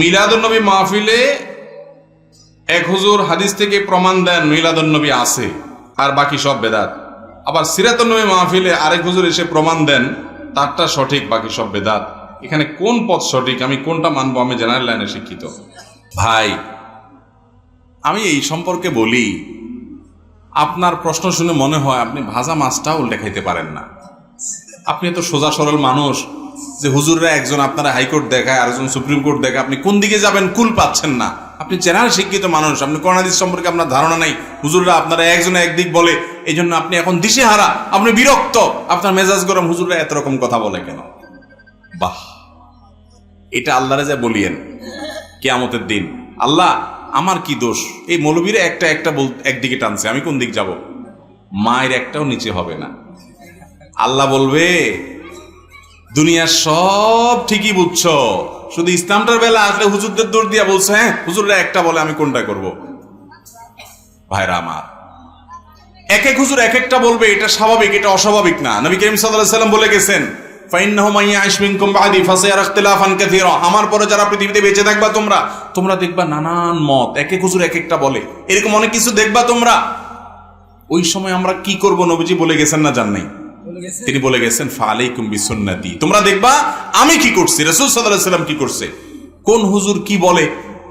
মিলাদুন্নবী মাহফিলে এক হুজুর হাদিস থেকে প্রমাণ দেন মিলাদুন্নবী আছে, আর বাকি সব বেদাত। আবার সিরাতুন্নবী মাহফিলে আরেক হুজুর এসে প্রমাণ দেন, তারটা সঠিক, বাকি সব বেদাত। এখানে কোন পথ সঠিক, আমি কোনটা মানবো, আমি জেনারেল লাইনে শিক্ষিত। ভাই, আমি এই সম্পর্কে বলি, আপনার প্রশ্ন শুনে মনে হয় আপনি ভাজা মাছটাও উল্টে খাইতে পারেন না। আপনি তো সোজা সরল মানুষ যে হুজুররা একজন আপনারা হাইকোর্ট দেখায় আর একজন সুপ্রিম কোর্ট দেখায়, আপনি কোন দিকে যাবেন কুল পাচ্ছেন না। আপনি জেনারেল শিক্ষিত মানুষ, আপনি করোনাদিস সম্পর্কে আপনার ধারণা নাই। হুজুররা আপনারা একজনে একদিক বলে এই জন্য আপনি এখন দিশে হারা আপনি বিরক্ত। আপনার মেজাজ গরম, হুজুররা এত রকম কথা বলে কেন? বাহ! এটা আল্লাহরে যা বলিয়েন, কেয়ামতের দিন। আল্লাহ, আমার কি দোষ? এই মৌলবীরা একটা একটা বল, একদিকে টানছে, আমি কোন দিক যাব? মায়ের একটাও নিচে হবে না। আল্লাহ বলবে দুনিয়ার সব ঠিকই বুঝছ। শুধু ইসলামটার বেলা আসলে হুজুরদের দৌড় দিয়া বলছে হ্যাঁ হুজুররা একটা বলে, আমি কোনটা করব? ভাইরা আমার, এক এক হুজুর এক একটা বলবে, এটা স্বাভাবিক, এটা অস্বাভাবিক না। নবী করিম সাল্লাম বলে গেছেন আমার পরে যারা পৃথিবীতে বেঁচে থাকবা তোমরা তোমরা দেখবা নানান মত, এক এক হুজুর এক একটা বলে। এরকম অনেক কিছু দেখবা তোমরা। ওই সময় আমরা কি করব নবীজি বলে গেছেন না জান নাই। তিনি বলে গেছেন ফালাইকুম বিসুন্নতি। তোমরা দেখবা আমি কি করছি? রাসূল সাল্লাম কি করছে? কোন হুজুর কি বলে?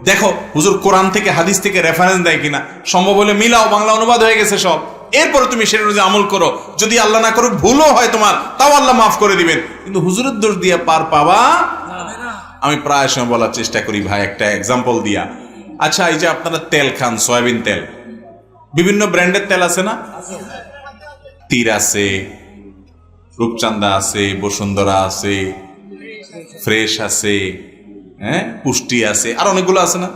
দেখো হুজুর কোরআন থেকে হাদিস থেকে রেফারেন্স দেয় কিনা? সম্ভব হলে মিলাও বাংলা অনুবাদ হয়ে গেছে সব। এরপরে তুমি সেটা অনুযায়ী আমল করো। যদি আল্লাহ না করুক ভুলও হয় তোমার তাও আল্লাহ মাফ করে দিবেন। কিন্তু হুজুরের দোষ দিয়ে পার পাবা আমি প্রায় সময় বলার চেষ্টা করি ভাই একটা এক্সাম্পল দিয়া। আচ্ছা এই যে আপনারা তেল খান সয়াবিন তেল। বিভিন্ন ব্র্যান্ডের তেল আছে না? তীর আছে রূপচান্দা আছে বসুন্ধরা আছে ফ্রেশ আছে হ্যাঁ পুষ্টি আছে আর অনেকগুলো আছে না?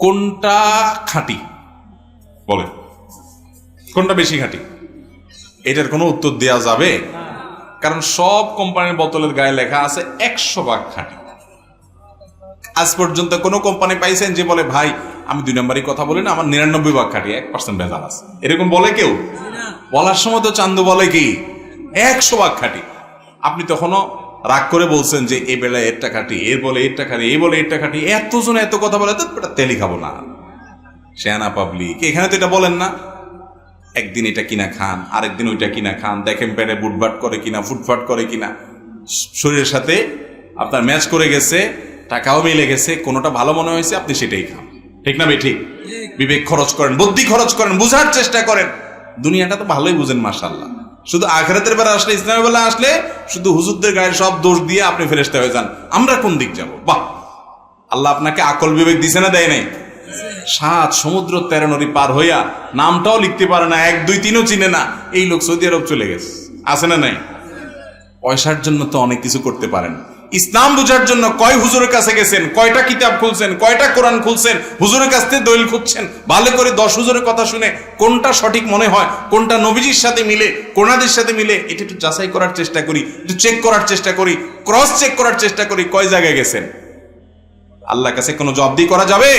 কোনটা খাঁটি? বলে কোনটা বেশি খাঁটি? এটার কোনো উত্তর দেওয়া যাবে? কারণ সব কোম্পানির বোতলের গায়ে লেখা আছে একশো ভাগ খাঁটি। আজ পর্যন্ত কোনো কোম্পানি পাইছেন যে বলে ভাই আমি দুই নম্বরই কথা বলি না আমার নিরানব্বই ভাগ খাঁটি এক পার্সেন্ট ভেজাল আছে। এরকম বলে কেউ? বলার সময় তো চান্দু বলে কি? একশো ভাগ খাঁটি। আপনি তখনও রাগ করে বলছেন যে এ বেলায় এরটা খাঁটি এর বলে এরটা খাঁটি এ বলে এরটা খাঁটি এতজন এত কথা বলে তো এটা তেলি খাব না। শেয়ানা পাবলিক এখানে তো এটা বলেন না। একদিন এটা কিনা খান আরেকদিন ওইটা কিনা খান দেখেন পেটে বুটবাট করে কিনা ফুটফাট করে কিনা। শরীরের সাথে আপনার ম্যাচ করে গেছে টাকাও মিলে গেছে কোনোটা ভালো মনে হয়েছে আপনি সেটাই খান। ঠিক না ঠিক। বিবেক খরচ করেন বুদ্ধি খরচ করেন বুঝার চেষ্টা করেন। দুনিয়াটা তো ভালোই বুঝেন মাশাল্লাহ শুধু আখেরাতের বেলা আসলে, ইসলামের বেলা আসলে শুধু হুজুরদের গায়ে সব দোষ দিয়ে আপনি ফেরেস্তে হয়ে যান। আমরা কোন দিক যাব? বাহ! আল্লাহ আপনাকে আকল বিবেক দিছে না, দেয় নাই? সাত সমুদ্র তেরো নদী পার হইয়া নামটাও লিখতে পারে না, এক, দুই, তিনও চিনে না। এই লোক সৌদি আরব চলে গেছে। আছে না নাই? পয়সার জন্য তো অনেক কিছু করতে পারেন। ইসলাম বুঝার জন্য কয় হুজুরের কাছে গেছেন, কয়টা কিতাব খুলছেন, কয়টা কোরআন খুলছেন, হুজুরের কাছ থেকে দলিল খুঁজছেন? ভালো করে দশ হুজুরের কথা শুনে কোনটা সঠিক মনে হয়, কোনটা নবীজির সাথে মিলে কোনাদের সাথে মিলে, এটা একটু যাচাই করার চেষ্টা করি, একটু চেক করার চেষ্টা করি ক্রস চেক করার চেষ্টা করি, কয় জায়গায় গেছেন? আল্লাহর কাছে কোনো জবাবদি করা যাবে?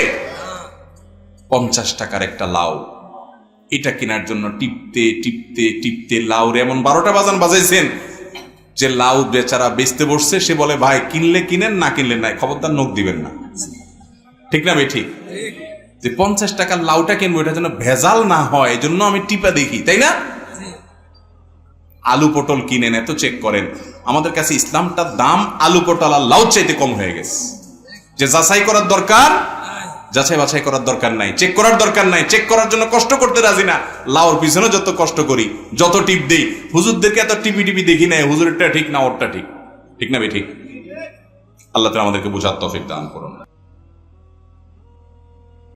পঞ্চাশ টাকার একটা লাউ। এটা কেনার জন্য টিপতে টিপতে টিপতে লাউরে এমন বারোটা বাজান বাজাইছেন যে লাউ বেচারা বেচতে বসছে, সে বলে, ভাই, কিনলে কিনেন, না কিনলে নাই। খবরদার নোক দিবেন না। ঠিক না ঠিক? যে পঞ্চাশ টাকার লাউটা কিনবো, এটা যেন ভেজাল না হয় এই জন্য আমি টিপা দেখি, তাই না? আলু পটল কিনেন, এত চেক করেন। আমাদের কাছে ইসলামটার দাম আলু পটল আর লাউ চাইতে কম হয়ে গেছে। যে যাচাই করার দরকার যাচাই বাছাই করার দরকার নাই চেক করার দরকার নাই চেক করার জন্য কষ্ট করতে রাজি না। লাউর পিছনে যত কষ্ট করি, যত টিপ দেই, হুজুরদেরকে এত টিপি টিপি দেখি নাই হুজুরটা ঠিক না, ওরটা ঠিক। ঠিক না বে ঠিক? আল্লাহ তাআলা আমাদেরকে বোঝার তৌফিক দান করুন।